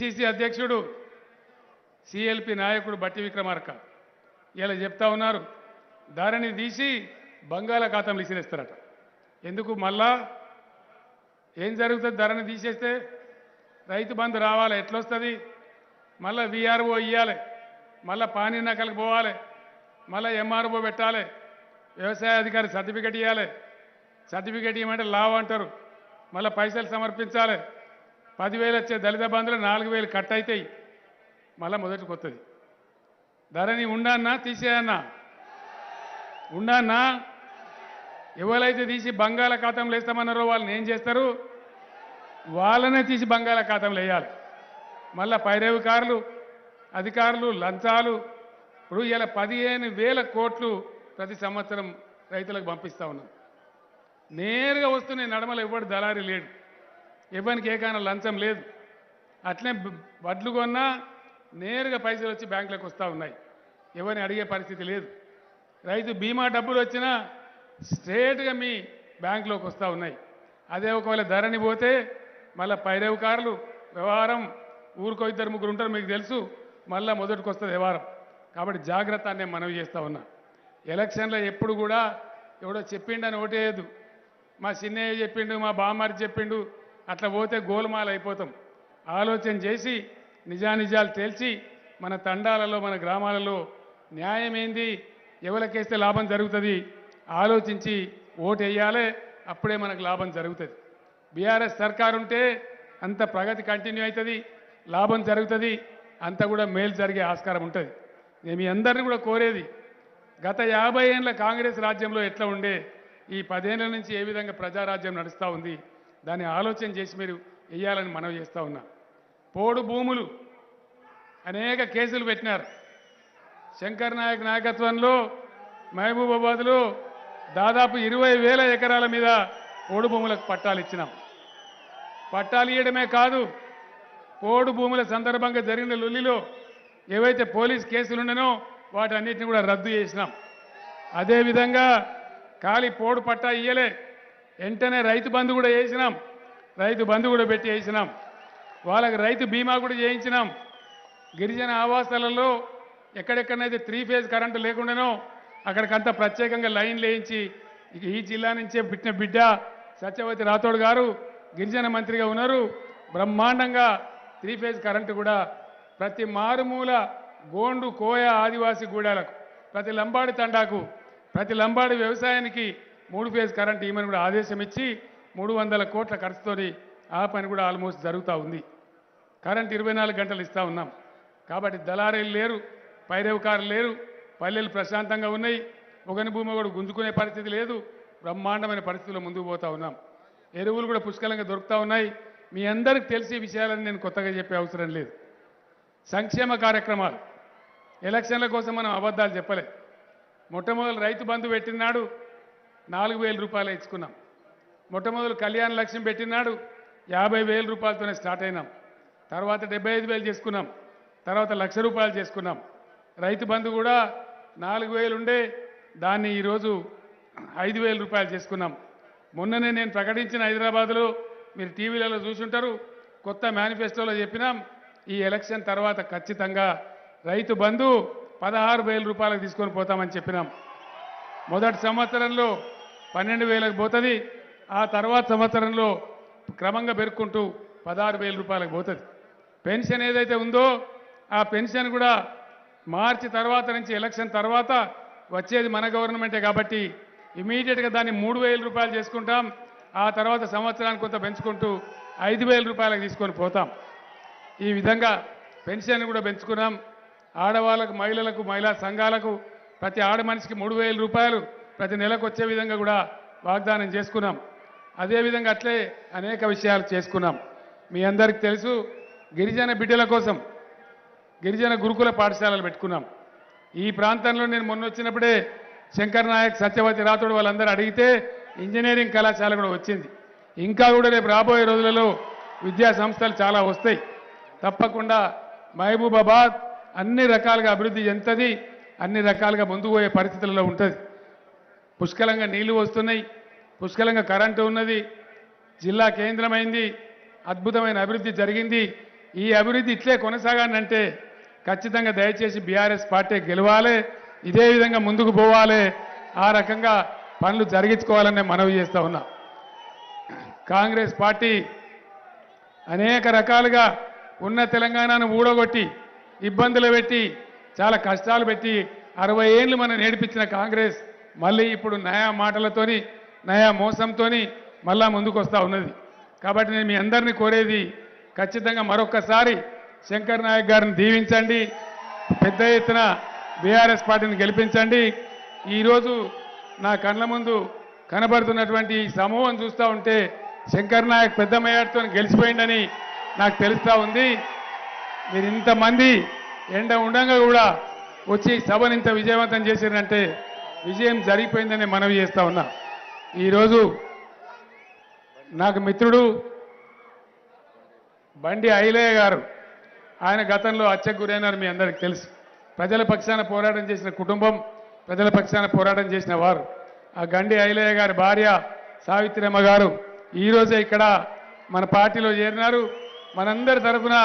PCC అధ్యక్షుడు CLP నాయకుడు బట్టి విక్రమార్క. ఇలా చెప్తా ఉన్నారు. ధరని తీసి బంగాళాఖాతంలో ఇసిరేస్తారట ఎందుకు మళ్ళా? ఏం జరుగుతుంది? ధరని తీసేస్తే రైతు బంధు రావాలి ఎట్లొస్తుంది? మళ్ళీ విఆర్ఓ ఇవ్వాలి మళ్ళీ పానీ నకలకు పోవాలి మళ్ళీ ఎంఆర్ఓ పెట్టాలి వ్యవసాయ అధికారి సర్టిఫికెట్ ఇవ్వాలి సర్టిఫికెట్ ఇవ్వమంటే లావ్ అంటారు. మళ్ళీ పైసలు సమర్పించాలి. పదివేలు వచ్చే దళిత బంధువులు నాలుగు వేలు కట్ అవుతాయి మళ్ళీ మొదటి కొత్తది. ధరని ఉండన్నా తీసేయన్నా ఉండన్నా ఎవరైతే తీసి బంగాళాఖాతంలో వేస్తామన్నారో వాళ్ళని ఏం చేస్తారు? వాళ్ళనే తీసి బంగాళాఖాతంలో వేయాలి. మళ్ళా పైరవికారులు అధికారులు లంచాలు. ఇప్పుడు ఇలా పదిహేను వేల కోట్లు ప్రతి సంవత్సరం రైతులకు పంపిస్తా ఉన్నాం. నేరుగా వస్తున్నాయి నడమలు ఎవడు దళారి లేడు. ఎవరికి ఏకైనా లంచం లేదు. అట్లే వడ్లు కొన్నా నేరుగా పైసలు వచ్చి బ్యాంకులకు వస్తూ ఉన్నాయి. ఎవరిని అడిగే పరిస్థితి లేదు. రైతు బీమా డబ్బులు వచ్చినా స్ట్రేట్గా మీ బ్యాంకులోకి వస్తూ ఉన్నాయి. అదే ఒకవేళ ధరని పోతే మళ్ళీ పైరేవకారులు వ్యవహారం ఊరికో ఇద్దరు ముగ్గురు ఉంటారు మీకు తెలుసు మళ్ళీ మొదటికి వస్తుంది వ్యవహారం. కాబట్టి జాగ్రత్త అని నేను మనవి చేస్తూ ఉన్నా. ఎలక్షన్లో ఎప్పుడు కూడా ఎవడో చెప్పిండని ఓటేయదు మా చిన్నయ్య చెప్పిండు మా బామ్మారి చెప్పిండు అట్లా పోతే గోలుమాలు అయిపోతాం ఆలోచన చేసి నిజానిజాలు తేల్చి మన తండాలలో మన గ్రామాలలో న్యాయం ఏంది ఎవరికేస్తే లాభం జరుగుతుంది? ఆలోచించి ఓటు వేయాలి అప్పుడే మనకు లాభం జరుగుతుంది. బీఆర్ఎస్ సర్కారు ఉంటే అంత ప్రగతి కంటిన్యూ అవుతుంది లాభం జరుగుతుంది అంత కూడా మేలు జరిగే ఆస్కారం ఉంటుంది. నేను మీ అందరిని కూడా కోరేది గత యాభై ఏళ్ళ కాంగ్రెస్ రాజ్యంలో ఎట్లా ఉండే ఈ పదేళ్ళ నుంచి ఏ విధంగా ప్రజారాజ్యం నడుస్తూ ఉంది దాన్ని ఆలోచన చేసి మీరు వేయాలని మనవి చేస్తూ ఉన్నా. పోడు భూములు అనేక కేసులు పెట్టినారు. శంకర్ నాయక్ నాయకత్వంలో మహబూబాబాద్లో దాదాపు ఇరవై వేల ఎకరాల మీద పోడు భూములకు పట్టాలు ఇచ్చినాం. పట్టాలు ఇవ్వడమే కాదు పోడు భూముల సందర్భంగా జరిగిన లొల్లిలో ఏవైతే పోలీస్ కేసులు ఉండనో వాటన్నిటిని కూడా రద్దు చేసినాం. అదేవిధంగా ఖాళీ పోడు పట్టా ఇయ్యలే. వెంటనే రైతు బంధు కూడా చేసినాం. రైతు బంధు కూడా పెట్టి వేసినాం వాళ్ళకి రైతు బీమా కూడా చేయించినాం. గిరిజన ఆవాసాలలో ఎక్కడెక్కడైతే త్రీ ఫేజ్ కరెంటు లేకుండానో అక్కడికంతా ప్రత్యేకంగా లైన్ లేయించి ఈ జిల్లా నుంచే పుట్టిన బిడ్డ సత్యవతి రాథోడ్ గారు గిరిజన మంత్రిగా ఉన్నారు. బ్రహ్మాండంగా త్రీ ఫేజ్ కరెంటు కూడా ప్రతి మారుమూల గోండు కోయ ఆదివాసి గూడాలకు ప్రతి లంబాడి తండాకు ప్రతి లంబాడి వ్యవసాయానికి మూడు ఫేజ్ కరెంట్ ఈమెను కూడా ఆదేశం ఇచ్చి మూడు వందల కోట్ల ఖర్చుతోని ఆ పని కూడా ఆల్మోస్ట్ జరుగుతూ ఉంది. కరెంట్ ఇరవై నాలుగు గంటలు ఇస్తూ ఉన్నాం. కాబట్టి దళారీలు లేరు పైరవకారులు లేరు పల్లెలు ప్రశాంతంగా ఉన్నాయి. ఒకని భూమి కూడా గుంజుకునే పరిస్థితి లేదు బ్రహ్మాండమైన పరిస్థితుల్లో ముందుకు పోతా ఉన్నాం. ఎరువులు కూడా పుష్కలంగా దొరుకుతూ ఉన్నాయి. మీ అందరికి తెలిసే విషయాలని నేను కొత్తగా చెప్పే అవసరం లేదు. సంక్షేమ కార్యక్రమాలు. ఎలక్షన్ల కోసం మనం అబద్ధాలు చెప్పలే. మొట్టమొదటి రైతు బంధు పెట్టినాడు నాలుగు వేల రూపాయలు ఇచ్చుకున్నాం. మొట్టమొదటి కళ్యాణ లక్ష్యం పెట్టినాడు యాభై వేల రూపాయలతోనే స్టార్ట్ అయినాం. తర్వాత డెబ్బై ఐదు వేలు చేసుకున్నాం. తర్వాత లక్ష రూపాయలు చేసుకున్నాం. రైతు బంధు కూడా నాలుగు వేలు ఉండే దాన్ని ఈరోజు ఐదు వేల రూపాయలు చేసుకున్నాం. మొన్ననే నేను ప్రకటించిన హైదరాబాద్లో మీరు టీవీలలో చూసుంటారు కొత్త మేనిఫెస్టోలో చెప్పినాం ఈ ఎలక్షన్ తర్వాత ఖచ్చితంగా రైతు బంధు పదహారు వేల రూపాయలకు తీసుకొని పోతామని చెప్పినాం. మొదటి సంవత్సరంలో పన్నెండు వేలకు పోతుంది ఆ తర్వాత సంవత్సరంలో క్రమంగా పెరుక్కుంటూ పదహారు వేల రూపాయలకు పోతుంది. పెన్షన్ ఏదైతే ఉందో ఆ పెన్షన్ కూడా మార్చి తర్వాత నుంచి ఎలక్షన్ తర్వాత వచ్చేది మన గవర్నమెంటే కాబట్టి ఇమీడియట్గా దాన్ని మూడు వేల రూపాయలు చేసుకుంటాం ఆ తర్వాత సంవత్సరానికి కొంత పెంచుకుంటూ ఐదు వేల రూపాయలకు తీసుకొని పోతాం. ఈ విధంగా పెన్షన్ కూడా పెంచుకున్నాం. ఆడవాళ్ళకు మహిళలకు మహిళా సంఘాలకు ప్రతి ఆడ మనిషికి మూడు వేల రూపాయలు ప్రతి నెలకు వచ్చే విధంగా కూడా వాగ్దానం చేసుకున్నాం. అదేవిధంగా అట్లే అనేక విషయాలు చేసుకున్నాం. మీ అందరికీ తెలుసు గిరిజన బిడ్డల కోసం గిరిజన గురుకుల పాఠశాలలు పెట్టుకున్నాం. ఈ ప్రాంతంలో నేను మొన్న వచ్చినప్పుడే శంకర్ నాయక్ సత్యవతి రాథోడ్ వాళ్ళందరూ అడిగితే ఇంజనీరింగ్ కళాశాల కూడా వచ్చింది. ఇంకా కూడా రేపు రాబోయే రోజులలో విద్యా సంస్థలు చాలా వస్తాయి. తప్పకుండా మహబూబాబాద్ అన్ని రకాలుగా అభివృద్ధి చెందుతుంది. అన్ని రకాలుగా ముందుకు పోయే పరిస్థితులలో ఉంటుంది. పుష్కలంగా నీళ్ళు వస్తున్నాయి. పుష్కలంగా కరెంటు ఉన్నది. జిల్లా కేంద్రమైంది. అద్భుతమైన అభివృద్ధి జరిగింది. ఈ అభివృద్ధి ఇట్లే కొనసాగానంటే ఖచ్చితంగా దయచేసి బీఆర్ఎస్ పార్టీ గెలవాలి. ఇదే విధంగా ముందుకు పోవాలి. ఆ రకంగా పనులు జరిగించుకోవాలని మనవి చేస్తూ ఉన్నా. కాంగ్రెస్ పార్టీ అనేక రకాలుగా ఉన్న తెలంగాణను ఊడగొట్టి ఇబ్బందులు పెట్టి చాలా కష్టాలు పెట్టి అరవై ఏళ్ళు మనం నేర్పించిన కాంగ్రెస్ మళ్ళీ ఇప్పుడు నయా మాటలతోని నయా మోసంతోని మళ్ళా ముందుకు వస్తూ ఉన్నది. కాబట్టి నేను మీ అందరినీ కోరేది ఖచ్చితంగా మరొక్కసారి శంకర్ నాయక్ గారిని దీవించండి పెద్ద ఎత్తున బీఆర్ఎస్ పార్టీని గెలిపించండి. ఈరోజు నా కళ్ళ ముందు కనబడుతున్నటువంటి ఈ సమూహం చూస్తూ ఉంటే శంకర్ నాయక్ పెద్ద గెలిచిపోయిందని నాకు తెలుస్తూ ఉంది. మీరు ఇంతమంది ఎండ ఉండంగా కూడా వచ్చి సభను ఇంత విజయవంతం చేశారంటే విజయం జరిగిపోయిందని మనవి చేస్తా ఉన్నా. ఈరోజు నాకు మిత్రుడు బండి ఐలయ్య గారు ఆయన గతంలో హత్యకు గురైనారు మీ అందరికి తెలుసు. ప్రజల పక్షాన పోరాటం చేసిన కుటుంబం ప్రజల పక్షాన పోరాటం చేసిన వారు. ఆ గండి ఐలయ్య గారి భార్య సావిత్రమ్మ గారు ఈరోజే ఇక్కడ మన పార్టీలో చేరినారు. మనందరి తరఫున